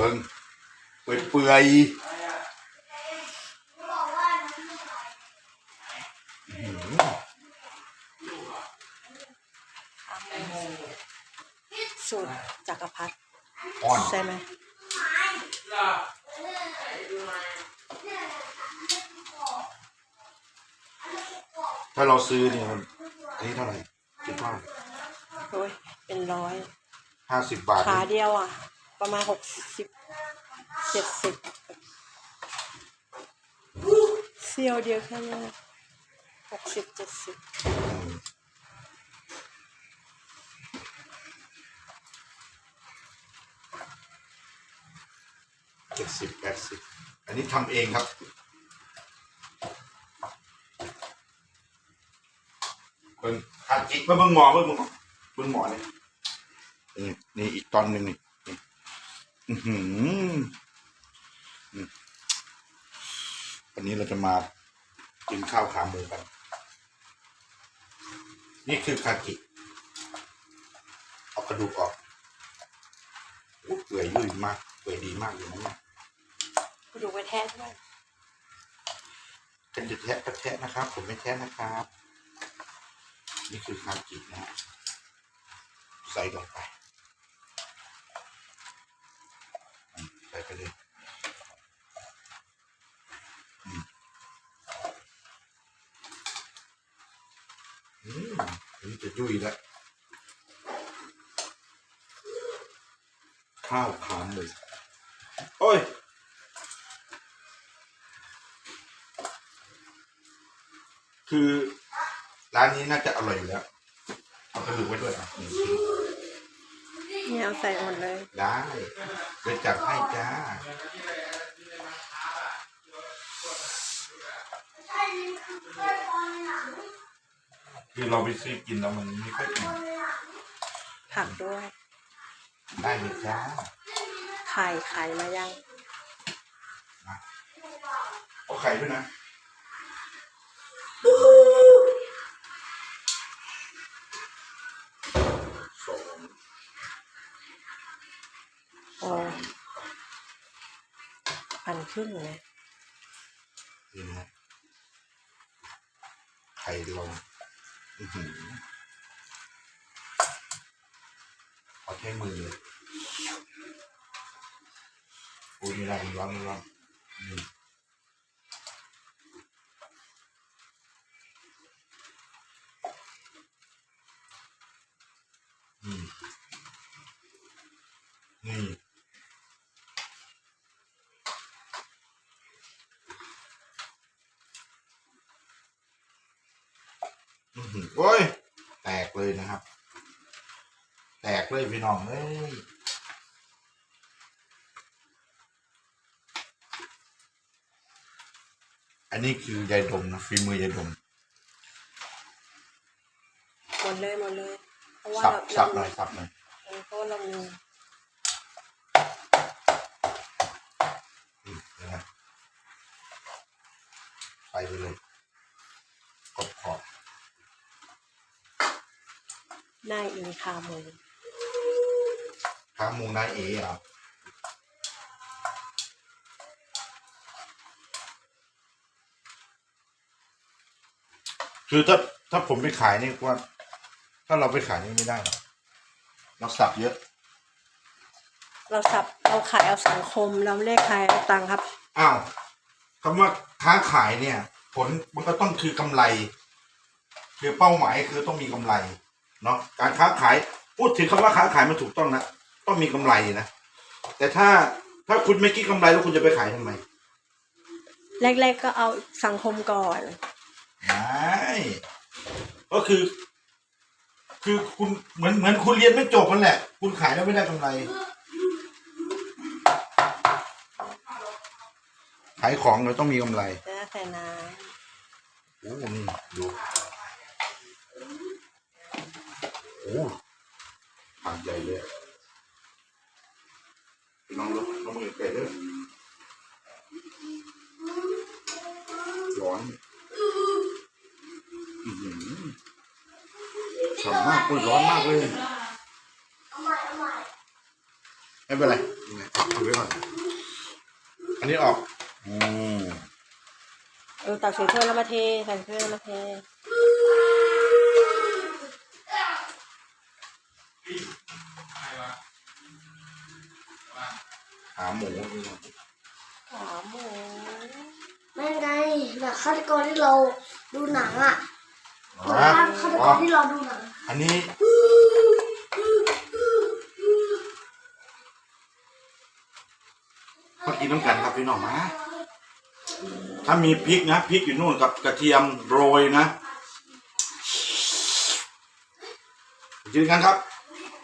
เบิ้งเปื่อยเปื่อยอื้อหือสูตรจักรพรรดิอ่อน ใช่ไหมถ้าเราซื้อเนี่ยมันอันนี้เท่าไหร่คิดว่าโอ้ยเป็นร้อยห้าสิบบาทขานี่เดียวอะ ประมาณหกสิบเจ็ดสิบเซียวเดียวแค่นี้หกสิบเจ็ดสิบเจ็ดสิบแปดสิบอันนี้ทำเองครับเบิ้งขาจิกมาเบิ้งหมอเบิ้งหมอเบิ้งหมอเนี่ยนี่นี่อีกตอนหนึ่งนี่นี่อื้อหืออืม วันนี้เราจะมากินข้าวขาหมูกัน นี่คือคากิเอากระดูกออกโอ้เปื่อยยุ่ยมากเปื่อยดีมากเลยนะเนี่ยกระดูกไปแท้ด้วยกันจะแทะก็แทะนะครับ ผมไม่แทะนะครับ นี่คือคากินะฮะใส่ลงไปอืมใส่ไปเลยอืม อืมอันนี่จะยุ่ยแล้วข้าวขาหมูโอ้ยคือ ร้านนี้น่าจะอร่อยอยู่แล้วเอากระดูกไว้ด้วยอะหนึ่งชิ้นเนี่ยเอาใส่หมดเลยได้เดี๋ยวจัดให้จ้าคือเราไปซื้อกินแล้วมันไม่ค่อยอิ่มผักด้วย ได้เลยจ้าไข่ไข่มายังเอาไข่ด้วยนะสองโอ้พันครึ่งเลยนี่นะไข่ลง ออเอาใช้มือเลยโอ้ยนี่ร้อนร้อนร้อนนี่อืมนี่ อื้อหือ โอ้ย แตกเลยนะครับ แตกเลยพี่น้องเอ้ยอันนี้คือยายดมนะฝีมือยายดม หมดเลยหมดเลย เพราะว่าสับเราสับหเราน่อยสับหน่อยเออเพราะว่าเรามีอืมเดี๋ยวนะไปไปเลยกดขอบ ห น้าอินคาหมูขาหมูนายเอ๋เหรอคือถ้าถ้าผมไปขายนี่ว่า ถ้าเราไปขายนี่ไม่ได้หรอกเราสับเยอะ เราสับเราขายเอาสังคมเราไม่ได้ขายเอาตังค์ครับ อ้าวคำว่าค้าขายเนี่ย ผลมันก็ต้องคือกำไร คือเป้าหมายคือต้องมีกำไร เนาะการค้าขายพูดถึงคำว่าค้าขายมันถูกต้องนะต้องมีกำไรนะแต่ถ้าถ้าคุณไม่คิดกำไรแล้วคุณจะไปขายทำไมแรกๆก็เอาสังคมก่อนไม่ก็คือ คือคุณเหมือนเหมือนคุณเรียนไม่จบนั่นแหละ คุณขายแล้วไม่ได้กำไร ขายของเราต้องมีกำไรแล้วใส่น้โอ้นี่ดู โอ้ทางใหญ่เลยน้องรู้น้องมือไก่เด้อร้อนอื้อหือฉ่ำมากโอ้ยร้อนมากเลยไม่เป็นไรไงถือไว้ก่อน อันนี้ออก อืมเออตักใส่ถ้วยแล้วมาเทใส่ถ้วยแล้วมาเท ขาหมูขาหมูไม่ไงแบบฆาตกรที่เราดูหนังอะเหมือนภาพฆาตกรที่เราดูหนังอันนี้มากินน้ำกันครับพี่น้องมาถ้ามีพริกนะพริกอยู่นู่นกับกระเทียมโรยนะกินกันครับ